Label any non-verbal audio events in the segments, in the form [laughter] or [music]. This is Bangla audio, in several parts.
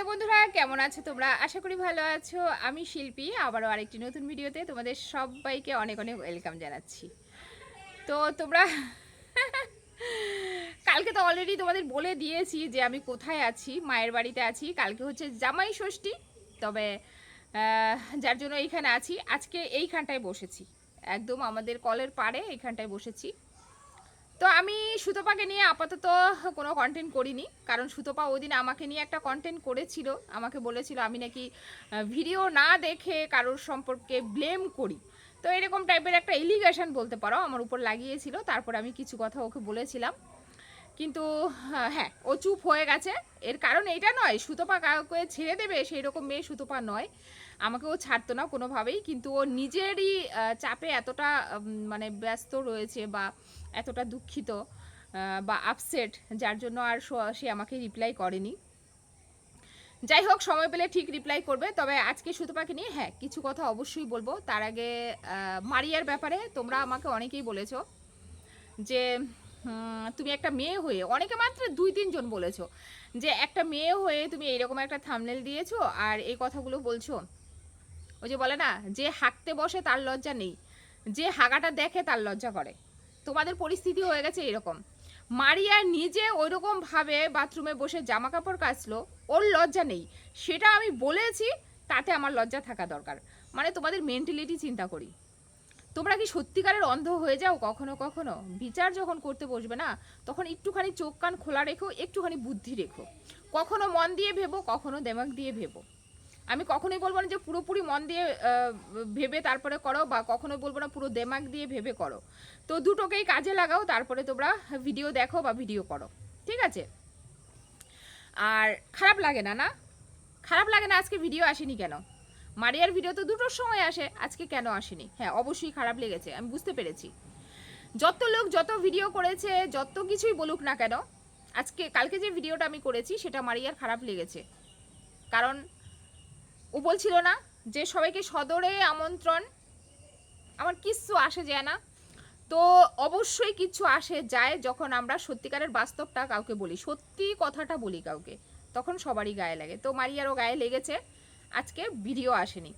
হ্যালো বন্ধুরা, কেমন আছো তোমরা? আশা করি ভালো আছো। আমি শিল্পী, আবারও আরেকটি নতুন ভিডিওতে তোমাদের সবাইকে অনেক অনেক ওয়েলকাম জানাচ্ছি। তো তোমরা, কালকে তো অলরেডি তোমাদের বলে দিয়েছি যে আমি কোথায় আছি, মায়ের বাড়িতে আছি। কালকে হচ্ছে জামাই ষষ্ঠী, তবে যার জন্য এইখানে আছি। আজকে এইখানটায় বসেছি। একদম আমাদের কলের পাড়ে এইখানটায় বসেছি। তো আমি সুতপাকে নিয়ে আপাতত কোনো কন্টেন্ট করিনি। কারণ সুতপা ওই দিন আমাকে নিয়ে একটা কন্টেন্ট করেছিল। আমাকে বলেছিল, আমি নাকি ভিডিও না দেখে কারোর সম্পর্কে ব্লেম করি। তো এরকম টাইপের একটা এলিগেশন বলতে পারো, আমার উপর লাগিয়েছিল। তারপর আমি কিছু কথা ওকে বলেছিলাম। কিন্তু হ্যাঁ ও চুপ হয়ে গেছে। এর কারণ এটা নয়, সুতপা কাউকে ছেড়ে দেবে সেই রকম মেয়ে সুতপা নয়। আমাকে ও ছাড়তো না কোনোভাবেই। কিন্তু ও নিজেরই চাপে এতটা মানে ব্যস্ত রয়েছে বা এতটা দুঃখিত। বা আপসেট যার জন্য আর সে আমাকে রিপ্লাই করেনি। যাই হোক, সময় পেলে ঠিক রিপ্লাই করবে, তবে আজকে সুতপাকে নিয়ে হ্যাঁ কিছু কথা অবশ্যই বলব। তার আগে মারিয়ার ব্যাপারে তোমরা আমাকে অনেকেই বলেছ যে তুমি একটা মেয়ে হয়ে, অনেকে মাত্র দুই তিনজন বলেছ যে, একটা মেয়ে হয়ে তুমি এইরকম একটা থামনেল দিয়েছ আর এই কথাগুলো বলছো। ওই যে বলে না, যে হাঁকতে বসে তার লজ্জা নেই, যে হাগাটা দেখে তার লজ্জা করে। তোমাদের পরিস্থিতি হয়ে গেছে এরকম। মারিয়া নিজে ওইরকম ভাবে বাথরুমে বসে জামা কাপড় কাচলো, ওর লজ্জা নেই। সেটা আমি বলেছি, তাতে আমার লজ্জা থাকা দরকার। মানে তোমাদের মেন্টালিটি চিন্তা করি। তোমরা কি সত্যিকারের অন্ধ হয়ে যাও কখনো কখনো? বিচার যখন করতে বসবে না, তখন একটুখানি চোখ কান খোলা রেখো, একটুখানি বুদ্ধি রেখো। কখনো মন দিয়ে ভেবো, কখনো দেমাগ দিয়ে ভেবো। আমি কখনোই বলব না যে পুরোপুরি মন দিয়ে ভেবে তারপরে করো বা কখনোই বলব না পুরো দেমাগ দিয়ে ভেবে করো। তো দুটোকেই কাজে লাগাও, তারপরে তোমরা ভিডিও দেখো বা ভিডিও করো। ঠিক আছে? আর খারাপ লাগে না না? খারাপ লাগে না, আজকে ভিডিও আসেনি কেন? মারিয়ার ভিডিও তো দুটোর সময় আসে, আজকে কেন আসেনি? হ্যাঁ অবশ্যই খারাপ লেগেছে, আমি বুঝতে পেরেছি। যত লোক যত ভিডিও করেছে, যত কিছুই বলুক না কেন, আজকে, কালকে যে ভিডিওটা আমি করেছি, সেটা মারিয়ার খারাপ লেগেছে। কারণ ও বলছিল না যে সবাইকে সদরে আমন্ত্রণ। আমার কিচ্ছু আসে যায় না। তো অবশ্যই কিছু আসে যায় যখন আমরা সত্যিকারের বাস্তবটা কাউকে বলি, সত্যি কথাটা বলি কাউকে, তখন সবারই গায়ে লাগে। তো মারিয়ারও গায়ে লেগেছে, আজকে ভিডিও আসেনি।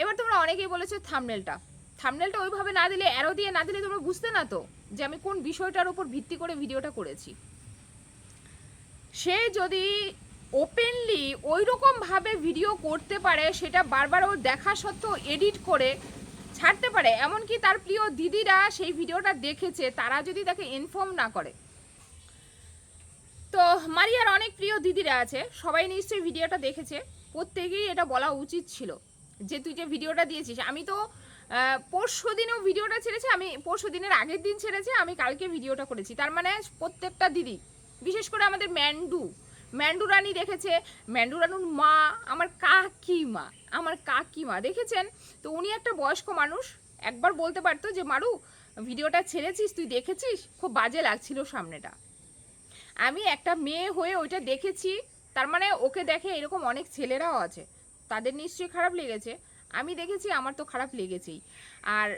এবার তোমরা অনেকেই বলেছ থামনেলটা। থামনেলটা ওইভাবে না দিলে অ্যারো দিয়ে না দিলে তোমরা বুঝতে না তো যে আমি কোন বিষয়টার উপর ভিত্তি করে ভিডিওটা করেছি। সে যদি ওপেনলি ওই ভাবে ভিডিও করতে পারে, সেটা বারবার ওর দেখা সত্ত্বেও এডিট করে ছাড়তে পারে। এমনকি তার প্রিয় দিদিরা সেই ভিডিওটা দেখেছে, তারা যদি তাকে ইনফর্ম না করে। তো মারিয়ার অনেক প্রিয় দিদিরা আছে, সবাই নিশ্চয়ই ভিডিওটা দেখেছে। প্রত্যেকেই এটা বলা উচিত ছিল যে, তুই যে ভিডিওটা দিয়েছিস, আমি তো পরশু দিনেও ভিডিওটা ছেড়েছে, আমি পরশু দিনের আগের দিন ছেড়েছে, আমি কালকে ভিডিওটা করেছি। তার মানে প্রত্যেকটা দিদি, বিশেষ করে আমাদের ম্যান্ডু ম্যান্ডু রানী দেখেছে। ম্যান্ডুরানুর মা, আমার কাকিমা আমার কাকিমা, দেখেছেন? তো উনি একটা বয়স্ক মানুষ, একবার বলতে পারতো যে, মারু, ভিডিওটা ছেড়েছিস, তুই দেখেছিস? খুব বাজে লাগছিল সামনেটা। আমি একটা মেয়ে হয়ে ওইটা দেখেছি, তার মানে ওকে দেখে এরকম অনেক ছেলেরাও আছে। তাদের নিশ্চয়ই খারাপ লেগেছে। আমি দেখেছি, আমার তো খারাপ লেগেছেই। আর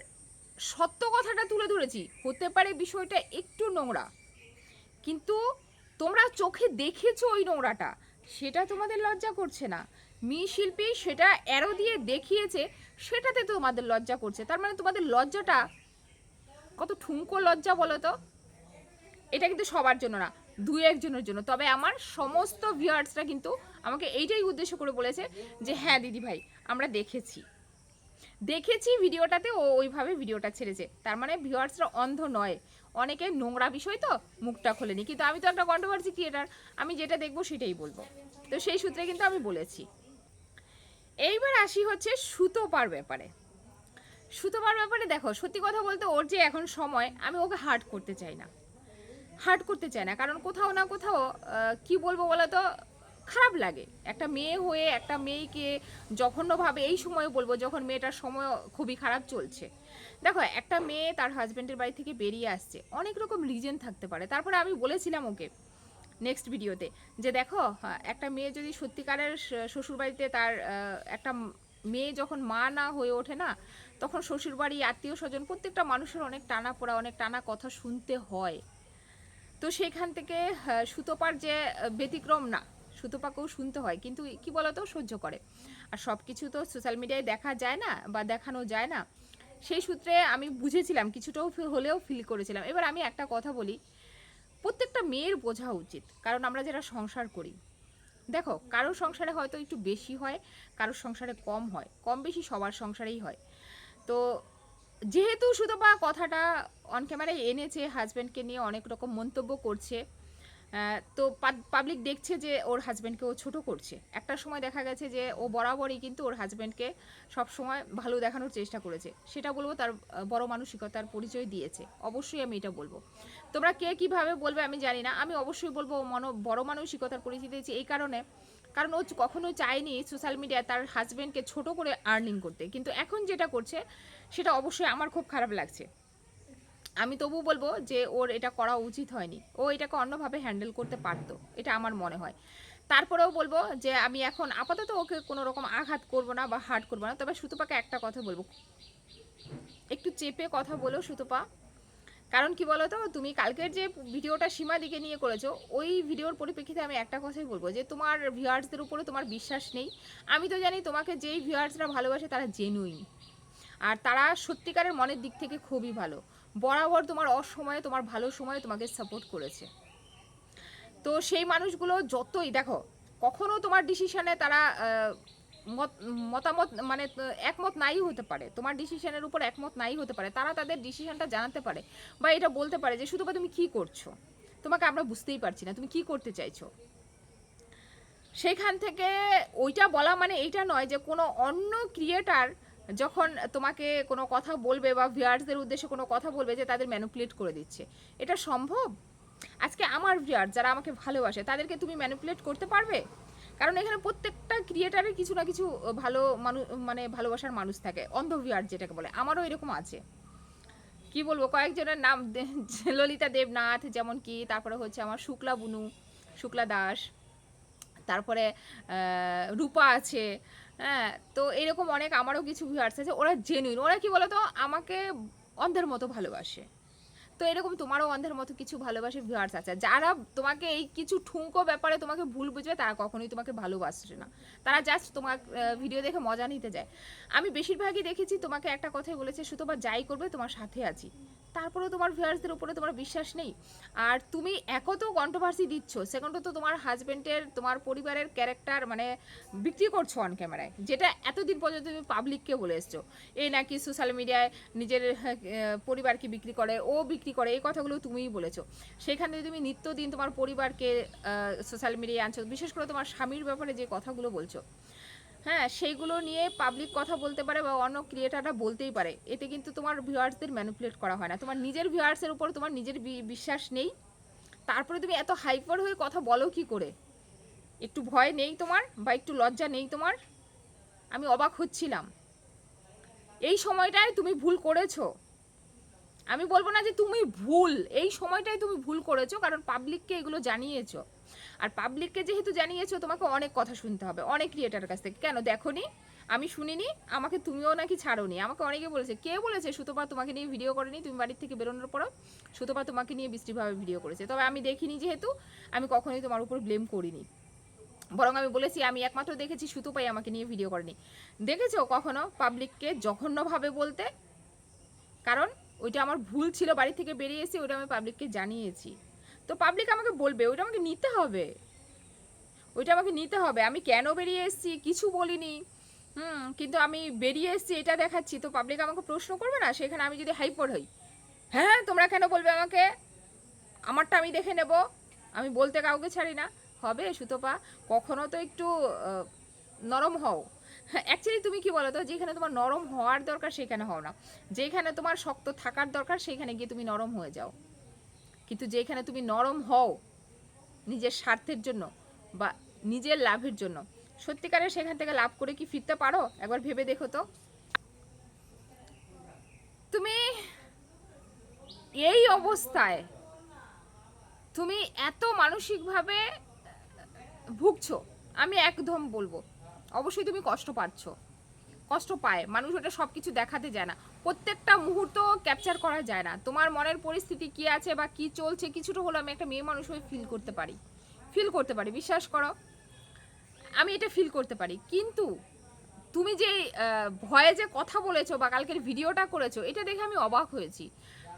সত্য কথাটা তুলে ধরেছি, হতে পারে বিষয়টা একটু নোংরা। কিন্তু তোমরা চোখে দেখেছ ওই নোংরাটা? সেটা তোমাদের লজ্জা করছে না। মি শিল্পী সেটা অ্যারো দিয়ে দেখিয়েছে, সেটাতে তোমাদের লজ্জা করছে। তার মানে তোমাদের লজ্জাটা কত ঠুনকো লজ্জা বলো তো? এটা কিন্তু সবার জন্য না, দু একজনের জন্য। তবে আমার সমস্ত ভিউয়ার্সরা কিন্তু আমাকে এইটাই উদ্দেশ্য করে বলেছে যে হ্যাঁ দিদি ভাই আমরা দেখেছি। দেখেছি ভিডিওটাতে, ও ওইভাবে ভিডিওটা ছেড়েছে। তার মানে ভিউয়ার্সরা অন্ধ নয়। অনেকে নোংরা বিষয় তো, মুখটা খোলেনি। কিন্তু আমি তো একটা কন্ট্রোভার্সি ক্রিয়েটার আমি যেটা দেখব সেটাই বলব। তো সেই সূত্রে কিন্তু আমি বলেছি। এইবার আসি হচ্ছে সুতোপার ব্যাপারে। সুতোপার ব্যাপারে দেখো, সত্যি কথা বলতে ওর যে এখন সময়, আমি ওকে হার্ট করতে চাই না। হার্ট করতে চাই না। কারণ কোথাও না কোথাও কি বলব বলো তো খারাপ লাগে। একটা মেয়ে হয়ে একটা মেয়েকে জঘন্যভাবে এই সময় বলব যখন মেয়েটার সময় খুবই খারাপ চলছে। দেখো, একটা মেয়ে তার হাজব্যান্ডের বাড়ি থেকে বেরিয়ে আসছে। অনেক রকম রিজন থাকতে পারে। তারপরে আমি বলেছিলাম ওকে নেক্সট ভিডিওতে যে দেখো একটা মেয়ে যদি সত্যিকারের শ্বশুরবাড়িতে তার একটা মেয়ে যখন মা না হয়ে ওঠে না, তখন শ্বশুরবাড়ি আত্মীয় স্বজন প্রত্যেকটা মানুষের অনেক টানা পোড়া অনেক টানা কথা শুনতে হয়। তো সেখান থেকে সুতোপার যে ব্যতিক্রম না সুতোপাকেও শুনতে হয়, কিন্তু কি বলতো সহ্য করে। আর সব কিছু তো সোশ্যাল মিডিয়ায় দেখা যায় না বা দেখানো যায় না। সেই সূত্রে আমি বুঝেছিলাম, কিছুটাও হলেও ফিল করেছিলাম। এবার আমি একটা কথা বলি, প্রত্যেকটা মেয়ের বোঝা উচিত, কারণ আমরা যারা সংসার করি। দেখো, কারোর সংসারে হয়তো একটু বেশি হয়, কারোর সংসারে কম হয়, কম বেশি সবার সংসারেই হয়। তো যেহেতু সুতপা কথাটা অন ক্যামেরায় এনেছে হাজব্যান্ডকে নিয়ে অনেক রকম মন্তব্য করছে তো পাবলিক দেখছে যে ওর হাজব্যান্ডকে ও ছোট করছে। একটা সময় দেখা গেছে যে ও বরাবরই কিন্তু ওর হাজব্যান্ডকে সব সময় ভালো দেখানোর চেষ্টা করেছে। সেটা বলব তার বড় মানসিকতার পরিচয় দিয়েছে। অবশ্যই আমি এটা বলব। তোমরা কে কীভাবে বলবে আমি জানি না। আমি অবশ্যই বলব ও মনো, বড় মানসিকতার পরিচয় দিয়েছে এই কারণে। কারণ ও কখনো চায়নি সোশ্যাল মিডিয়ায় তার হাজব্যান্ডকে ছোট করে আর্নিং করতে। কিন্তু এখন যেটা করছে, সেটা অবশ্যই আমার খুব খারাপ লাগছে। আমি তবু বলব যে ওর এটা করা উচিত হয়নি। ও এটাকে অন্যভাবে হ্যান্ডেল করতে পারতো, এটা আমার মনে হয়। তারপরেও বলব যে আমি এখন আপাতত ওকে কোনো রকম আঘাত করব না বা হার্ট করব না। তবে সুতপাকে একটা কথা বলব। একটু চেপে কথা বলো সুতপা। কারণ কি বলো তো তুমি কালকের যে ভিডিওটা সীমা দিকে নিয়ে করেছ, ওই ভিডিওর পরিপ্রেক্ষিতে আমি একটা কথাই বলব যে তোমার ভিউয়ার্সদের উপরে তোমার বিশ্বাস নেই। আমি তো জানি তোমাকে যেই ভিউয়ার্সরা ভালোবাসে তারা জেনুইন আর তারা সত্যিকারের মনের দিক থেকে খুবই ভালো। বরাবর তোমার অসময়ে, তোমার ভালো সময়ে তোমাকে সাপোর্ট করেছে। তো সেই মানুষগুলো যতই, দেখো, কখনো তোমার ডিসিশনে তারা মত- মতামত মানে একমত নাই হতে পারে। তোমার ডিসিশনের উপর একমত নাই হতে পারে। তারা তাদের ডিসিশনটা জানাতে পারে বা এটা বলতে পারে যে, শুধু তুমি কি করছ? তোমাকে আমরা বুঝতেই পারছি না। তুমি কি করতে চাইছো? সেখান থেকে ওইটা বলা মানে এইটা নয় যে, কোনো অন্য ক্রিয়েটার যখন তোমাকে কোনো কথা বলবে বা ভিউয়ার্সদের উদ্দেশ্যে কোনো কথা বলবে যে তাদের ম্যানুপুলেট করে দিচ্ছে, এটা সম্ভব? আজকে আমার ভিয়ার যারা আমাকে ভালোবাসে, তাদেরকে তুমি ম্যানুপুলেট করতে পারবে? কারণ এখানে প্রত্যেকটা ক্রিয়েটারের কিছু না কিছু ভালো মানুষ মানে ভালোবাসার মানুষ থাকে, অন্ধ ভিউয়ার যেটাকে বলে। আমারও এরকম আছে। কি বলব, কয়েকজনের নাম [laughs] ললিতা দেবনাথ যেমন কি, তারপরে হচ্ছে আমার শুক্লা বুনু, শুক্লা দাস, তারপরে রূপা আছে হ্যাঁ তো এরকম অনেক আমারও কিছু ভিউয়ার্স আছে, ওরা জেনুইন ওরা কি বলতো, আমাকে অন্ধের মতো ভালোবাসে। তো এরকম তোমারও অন্ধের মতো কিছু ভালোবাসে ভিউয়ার্স আছে। যারা তোমাকে এই কিছু ঠুঙ্কো ব্যাপারে তোমাকে ভুল বুঝবে, তারা কখনোই তোমাকে ভালোবাসছে না। তারা জাস্ট তোমার ভিডিও দেখে মজা নিতে যায়। আমি বেশিরভাগই দেখেছি, তোমাকে একটা কথাই বলেছে শুধু বা যাই করবে, তোমার সাথে আছি। তারপরেও তোমার ভিউয়ার্সদের উপরে তোমার বিশ্বাস নেই। আর তুমি একও তো কন্ট্রোভার্সি দিচ্ছ সেকেন্ড তো তোমার হাজবেন্ডের তোমার পরিবারের ক্যারেক্টার মানে বিক্রি করছ অন ক্যামেরায় যেটা এতদিন পর্যন্ত তুমি পাবলিককে বলে এসছো। এই নাকি সোশ্যাল মিডিয়ায় নিজের পরিবারকে বিক্রি করে, ও বিক্রি করে, এই কথাগুলো তুমিই বলেছ। সেখানে তুমি নিত্যদিন তোমার পরিবারকে সোশ্যাল মিডিয়ায় আনছো, বিশেষ করে তোমার স্বামীর ব্যাপারে যে কথাগুলো বলছো হ্যাঁ সেইগুলো নিয়ে পাবলিক কথা বলতে পারে বা অন্য ক্রিয়েটাররা বলতেই পারে। এতে কিন্তু তোমার ভিউয়ার্সদের ম্যানিপুলেট করা হয় না। তোমার নিজের ভিউয়ার্সের উপর তোমার নিজের বিশ্বাস নেই। তারপরে তুমি এত হাইপার হয়ে কথা বলো কি করে? একটু ভয় নেই তোমার বা একটু লজ্জা নেই তোমার? আমি অবাক হচ্ছিলাম। এই সময়টায় তুমি ভুল করেছ। আমি বলব না যে তুমি ভুল, এই সময়টাই তুমি ভুল করেছ, কারণ পাবলিককে এগুলো জানিয়েছো। আর পাবলিককে যেহেতু জানিয়েছো, তোমাকে অনেক কথা শুনতে হবে, অনেক ক্রিয়েটারের কাছ থেকে। কেন? দেখোনি, আমি শুনিনি, আমাকে তুমিও নাকি ছাড়োনি। আমাকে অনেকে বলেছে, কে বলেছে? সুতপা তোমাকে নিয়ে ভিডিও করেনি, তুমি বাড়ির থেকে বেরোনোর পরও সুতপা তোমাকে নিয়ে বৃষ্টিভাবে ভিডিও করেছে। তবে আমি দেখিনি যেহেতু, আমি কখনোই তোমার উপর ব্লেম করিনি। বরং আমি বলেছি, আমি একমাত্র দেখেছি সুতোপাই আমাকে নিয়ে ভিডিও করেনি। দেখেছ কখনো পাবলিককে জঘন্যভাবে বলতে? কারণ ওইটা আমার ভুল ছিল, বাড়ি থেকে বেরিয়ে এসে ওইটা আমি পাবলিককে জানিয়েছি। তো পাবলিক আমাকে বলবে, ওইটা আমাকে নিতে হবে। ওইটা আমাকে নিতে হবে। আমি কেন বেরিয়ে এসেছি, কিছু বলিনি। হুম, কিন্তু আমি বেরিয়ে এসেছি, এটা দেখাচ্ছি। তো পাবলিক আমাকে প্রশ্ন করবে না? সেখানে আমি যদি হাইপার হই। হ্যাঁ তোমরা কেন বলবে আমাকে? আমারটা আমি দেখে নেব। আমি বলতে কাউকে ছাড়ি না। হবে সুতপা, কখনো তো একটু নরম হও। অ্যাকচুয়ালি তুমি কি বলো তো? যেখানে তোমার নরম হওয়ার দরকার, সেখানে হও না। যেখানে তোমার শক্ত থাকার দরকার, সেখানে গিয়ে তুমি নরম হয়ে যাও। কিন্তু যেখানে তুমি নরম হও নিজের স্বার্থের জন্য বা নিজের লাভের জন্য, সত্যিকারের সেখান থেকে লাভ করে কি ফিরতে পারো? একবার ভেবে দেখো তো। তুমি এই অবস্থায় তুমি এত মানসিকভাবে ভুগছো, আমি একদম বলব। অবশ্যই তুমি কষ্ট পাচ্ছ। কষ্ট পায়। মানুষ ওটা সব কিছু দেখাতে যায় না। প্রত্যেকটা মুহূর্ত ক্যাপচার করা যায় না। তোমার মনের পরিস্থিতি কি আছে বা কি চলছে কিছুটা হলো আমি একটা মেয়ে মানুষ হয়ে ফিল করতে পারি। ফিল করতে পারি, বিশ্বাস করো। আমি এটা ফিল করতে পারি। কিন্তু তুমি যে ভয়ে যে কথা বলেছ বা কালকের ভিডিওটা করেছ, এটা দেখে আমি অবাক হয়েছি।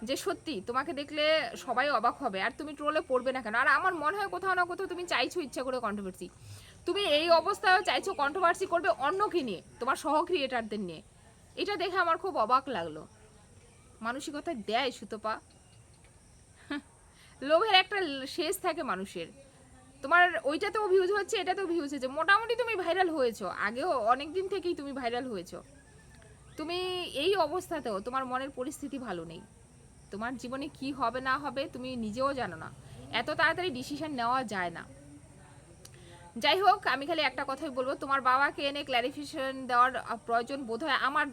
যে সত্যি, তোমাকে দেখলে সবাই অবাক হবে। আর তুমি ট্রোলে পড়বে না কেন? আর আমার মনে হয় কোথাও না কোথাও তুমি চাইছো ইচ্ছা করে কন্ট্রোভার্সি তুমি এই অবস্থায় চাইছো কন্ট্রোভার্সি করবে অন্যকে নিয়ে, তোমার সহ ক্রিয়েটারদের নিয়ে। এটা দেখে আমার খুব অবাক লাগল। মানসিকতা দেয় সুতপা। [laughs] লোভের একটা শেষ থাকে মানুষের। তোমার ওইটাতেও ভিউজ হচ্ছে, এটাতেও ভিউজ হচ্ছে। মোটামুটি তুমি ভাইরাল হয়েছো। আগেও অনেক দিন থেকেই তুমি ভাইরাল হয়েছো। তুমি এই অবস্থাতেও তোমার মনের পরিস্থিতি ভালো নেই। তোমার জীবনে কি হবে না হবে তুমি নিজেও জানো না। এত তাড়াতাড়ি ডিসিশন নেওয়া যায় না। যাই হোক, আমি খালি একটা কথাই বলব। তোমার বাবাকে এনে ক্ল্যারিফিকেশন দেওয়ার প্রয়োজন বোধ হয় আমার,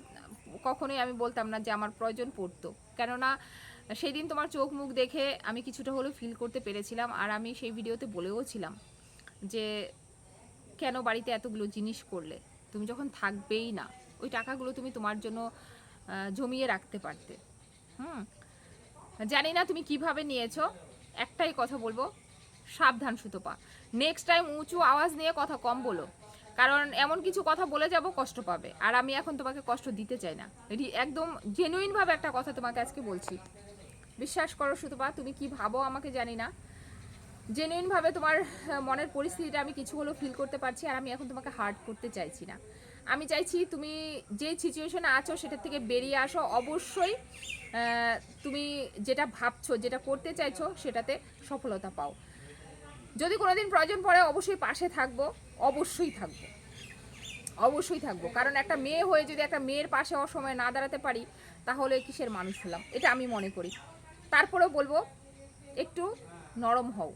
কখনোই আমি বলতাম না যে আমার প্রয়োজন পড়তো। কেননা সেই দিন তোমার চোখ মুখ দেখে আমি কিছুটা হলেও ফিল করতে পেরেছিলাম আর আমি সেই ভিডিওতে বলেও ছিলাম যে, কেন বাড়িতে এতগুলো জিনিস করলে? তুমি যখন থাকবেই না, ওই টাকাগুলো তুমি তোমার জন্য জমিয়ে রাখতে পারতে। হুম? জানি না তুমি কীভাবে নিয়েছো, একটাই কথা বলব, সাবধান সুতপা। নেক্সট টাইম উঁচু আওয়াজ নিয়ে কথা কম বলো। কারণ এমন কিছু কথা বলে যাব কষ্ট পাবে। আর আমি এখন তোমাকে কষ্ট দিতে চাই না। একদম জেনুইন ভাবে একটা কথা তোমাকে আজকে বলছি। বিশ্বাস করো সুতপা, তুমি কি ভাবো আমাকে জানি না। জেনুইন ভাবে তোমার মনের পরিস্থিতিটা আমি কিছু হলেও ফিল করতে পারছি আর আমি এখন তোমাকে হার্ট করতে চাইছি না। আমি চাইছি তুমি যে সিচুয়েশনে আছো সেটা থেকে বেরিয়ে আসো। অবশ্যই তুমি যেটা ভাবছ, যেটা করতে চাইছো সেটাতে সফলতা পাও। যদি কোনোদিন প্রয়োজন পড়ে, অবশ্যই পাশে থাকব, অবশ্যই থাকব। অবশ্যই থাকব। কারণ একটা মেয়ে হয়ে যদি একটা মেয়ের পাশে অসময়ে না দাঁড়াতে পারি, তাহলে কিসের মানুষ হলাম? এটা আমি মনে করি। তারপরেও বলব, একটু নরম হও।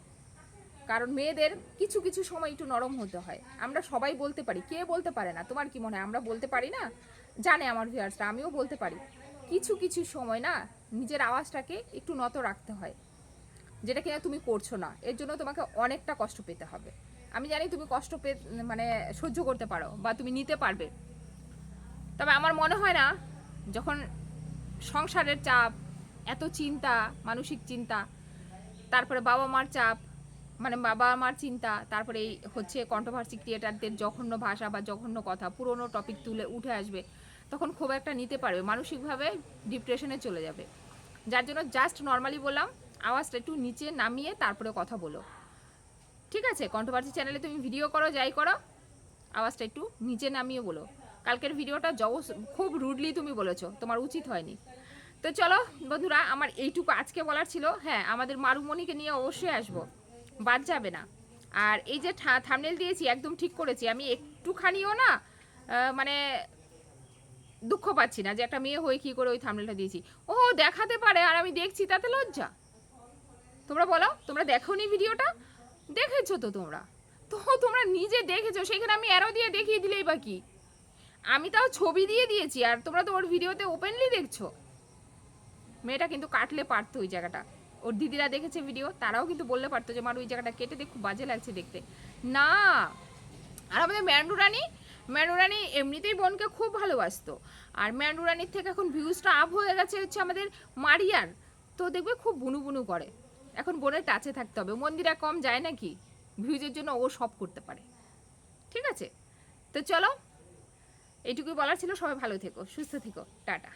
কারণ মেয়েদের কিছু কিছু সময় একটু নরম হতে হয়। আমরা সবাই বলতে পারি। কে বলতে পারে না? তোমার কি মনে হয়? আমরা বলতে পারি না? জানে আমার ভিউয়ার্সরা আমিও বলতে পারি। কিছু কিছু সময় না, নিজের আওয়াজটাকে একটু নত রাখতে হয়। যেটা কিনা তুমি করছ না, এর জন্য তোমাকে অনেকটা কষ্ট পেতে হবে। আমি জানি তুমি কষ্ট পে মানে সহ্য করতে পারো বা তুমি নিতে পারবে। তবে আমার মনে হয় না, যখন সংসারের চাপ, এত চিন্তা, মানসিক চিন্তা, তারপরে বাবা মার চাপ মানে বাবা মার চিন্তা, তারপরে এই হচ্ছে কন্ট্রোভার্সি ক্রিয়েটারদের জঘন্য ভাষা বা জঘন্য কথা, পুরনো টপিক তুলে উঠে আসবে, তখন খুব একটা নিতে পারবে, মানসিকভাবে ডিপ্রেশনে চলে যাবে। যার জন্য জাস্ট নর্মালি বললাম আওয়াজটা একটু নিচে নামিয়ে তারপরে কথা বলো। ঠিক আছে? কন্ট্রোভার্সি চ্যানেলে তুমি ভিডিও করো, যাই করো। আওয়াজটা একটু নিচে নামিয়ে বলো। কালকের ভিডিওটা জবস খুব রুডলি তুমি বলেছ, তোমার উচিত হয়নি। তো চলো বন্ধুরা, আমার এইটুকু আজকে বলার ছিল। হ্যাঁ আমাদের মারুমণিকে নিয়ে অবশ্যই আসব। বাদ যাবে না। আর এই যে থামনেল দিয়েছি, একদম ঠিক করেছি। আমি একটুখানিও না মানে দুঃখ পাচ্ছি না যে একটা মেয়ে হয়ে কি করে ওই থামনেলটা দিয়েছি। ও দেখাতে পারে, আর আমি দেখছি, তাতে লজ্জা। তোমরা বলো, তোমরা দেখোনি ভিডিওটা? দেখেছ তো তোমরা? তো তোমরা নিজে দেখেছ, সেখানে আমি অ্যারো দিয়ে দেখিয়ে দিলেই বা কি? আমি তাও ছবি দিয়ে দিয়েছি, আর তোমরা তো ওর ভিডিওতে ওপেনলি দেখছ। মেয়েটা কিন্তু কাটলে পারতো ওই জায়গাটা। ওর দিদিরা দেখেছে ভিডিও তারাও কিন্তু বললে পারতো যে আমার ওই জায়গাটা কেটে দেখ খুব বাজে লাগছে দেখতে। না! আর আমাদের ম্যান্ডু রানী ম্যান্ডু রানী এমনিতেই বোনকে খুব ভালোবাসতো। আর ম্যান্ডু রানীর থেকে এখন ভিউজটা আপ হয়ে গেছে হচ্ছে আমাদের মারিয়ার। তো দেখবে খুব বুনু বুনু করে। এখন বোনের টাচে থাকতে হবে। মন্দিরা কম যায় নাকি? ভিউজের জন্য ও সব করতে পারে। ঠিক আছে? তো চলো, এইটুকুই বলার ছিল। সবাই ভালো থেকো, সুস্থ থেকো। টাটা।